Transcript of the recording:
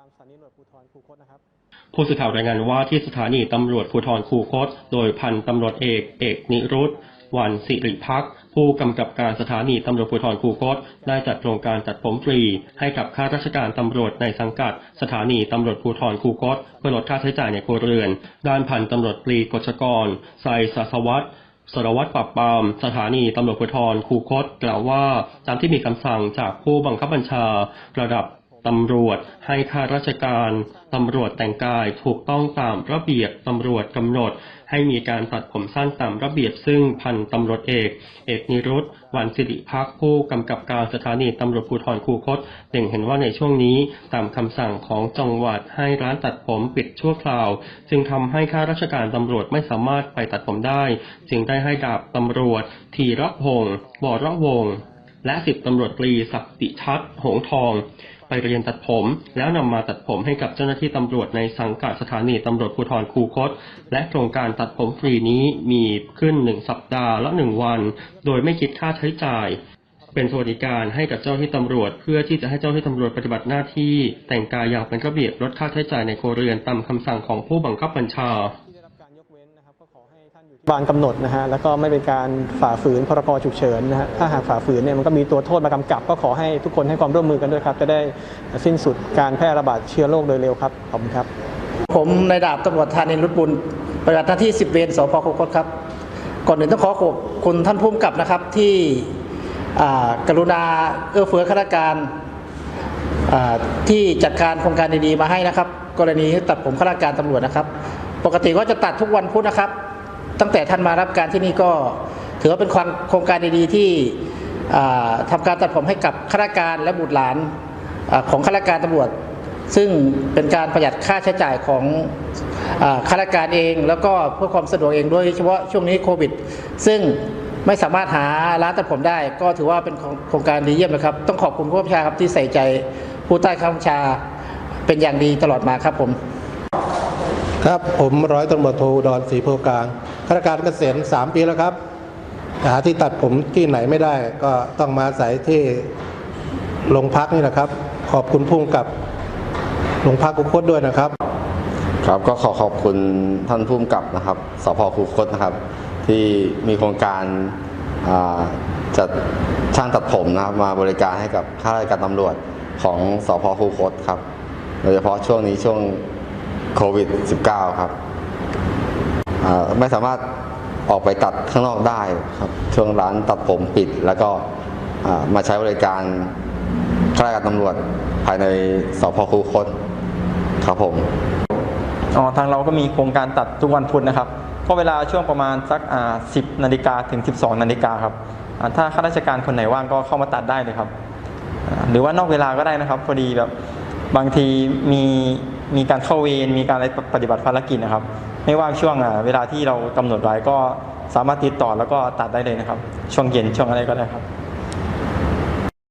ามสถานีตำรวจภูธรคูคตนะครับ ผู้สื่อข่าวรายงานว่าที่สถานีตำรวจภูธรคูคต โดยพันตำรวจเอกเอกนิรุตวันสิริพักผู้กำกับการสถานีตำรวจภูธรคูคต ได้จัดโครงการตัดผมฟรี ให้กับข้าราชการตำรวจในสังกัด สถานีตำรวจภูธรคูคต เพื่อลดค่าใช้จ่ายในครัวเรือน ด้านพันตำรวจตรีกฤษกรไซสสวัสดิ์สารวัตรปราบปราม สถานีตำรวจภูธรคูคต กล่าวว่า ตามที่มีคำสั่งจากผู้บังคับบัญชา ระดับ ตำรวจให้ข้าราชการ ตำรวจแต่งกายถูกต้องตามระเบียบ ตำรวจกำหนด ให้มีการตัดผมสั้นตามระเบียบซึ่งพันตำรวจเอก เอกนิรุตวันสิริพักผู้กำกับการสถานีตำรวจภูธรคูคตเล็งเห็นว่าในช่วงนี้ตามคำสั่งของจังหวัดให้ร้านตัดผมปิดชั่วคราว จึงทำให้ข้าราชการตำรวจไม่สามารถไปตัดผมได้ จึงได้ให้ดาบตำรวจธีรพงศ์วรวงและสิบตำรวจตรีศักดิชัดหงทอง ไปเรียนตัดผม แล้วนำมาตัดผมให้กับเจ้าหน้าที่ตำรวจในสังกัดสถานีตำรวจภูธรคูคต และโครงการตัดผมฟรีนี้มีขึ้นหนึ่งสัปดาห์ละหนึ่งวัน โดยไม่คิดค่าใช้จ่ายเป็นสวัสดิการให้กับเจ้าหน้าที่ตำรวจ เพื่อที่จะให้เจ้าหน้าที่ตำรวจปฏิบัติหน้าที่ แต่งกายอย่างเป็นระเบียบลดค่าใช้จ่ายในครัวเรือนตามคำสั่งของผู้บังคับบัญชา ให้ท่านอยู่ที่บานกำหนดนะฮะแล้วก็ไม่เป็นการฝ่าฝืนพรกฉุกเฉินนะฮะถ้าหากฝ่าฝืนเนี่ยมันก็มีตัวโทษมากำกับ ก็ขอให้ทุกคนให้ความร่วมมือกันด้วยครับ จะได้สิ้นสุดการแพร่ระบาดเชื้อโรคโดยเร็วครับขอบคุณครับ ผมนายดาบตำรวจธานินทร์รุดบุญปฏิบัติหน้าที่สิบเวรสพคุคตครับ ก่อนอื่นต้องขอขอบคุณท่านผู้กำกับนะครับที่กรุณาเอื้อเฟื้อข้าราชการที่จัดการโครงการดีๆมาให้นะครับ กรณีตัดผมข้าราชการตำรวจนะครับ ปกติก็จะตัดทุกวันพุธนะครับ ตั้งแต่ท่านมารับการที่นี่ก็ถือว่าเป็นโครงการดีๆที่อ่าทำการตัดผมให้กับข้าราชการและบุตรหลานอของข้าราชการตำรวจ ซึ่งเป็นการประหยัดค่าใช้จ่ายของอข้าราชการเอง แล้วก็เพื่อความสะดวกเองด้วยเฉพาะช่วงนี้โควิด ซึ่งไม่สามารถหาร้านตัดผมได้ ก็ถือว่าเป็นโครงการดีเยี่ยมนะครับ ต้องขอบคุณผู้บัญชาครับที่ใส่ใจผู้ใต้ข้าบัญชาเป็นอย่างดีตลอดมาครับผม ครับผมร้อยตำรวจโทอุดรศรีโพกลาง ข้าราชการเกษียณสามปีแล้วครับ หาที่ตัดผมที่ไหนไม่ได้ก็ต้องมาอาศัยที่โรงพักนี่นะครับ ขอบคุณพุ่งกับโรงพักกุคตด้วยนะครับ ครับก็ขอขอบคุณท่านผู้กำกับนะครับสพคูคตนะครับ ที่มีโครงการจัดช่างตัดผมนะครับมาบริการให้กับข้าราชการตำรวจของสพคูคตครับ โดยเฉพาะช่วงนี้ช่วงโควิด -19 ครับ ไม่สามารถออกไปตัดข้างนอกได้ครับช่วงร้านตัดผมปิด แล้วก็มาใช้บริการข้าราชการตำรวจภายในสพคูคตครับผมอ๋อทางเราก็มีโครงการตัดทุกวันพุธนะครับก็เวลาช่วงประมาณสักอ่า10นาฬิกาถึง 12นาฬิกาครับถ้าข้าราชการคนไหนว่างก็เข้ามาตัดได้เลยครับ หรือว่านอกเวลาก็ได้นะครับพอดีแบบบางทีมีมีการเข้าเวรมีการอะไรปฏิบัติภารกิจนะครับ ไม่ว่างช่วงอ่าเวลาที่เรากำหนดไว้ก็สามารถติดต่อแล้วก็ตัดได้เลยนะครับ ช่วงเย็นช่วงอะไรก็ได้ครับ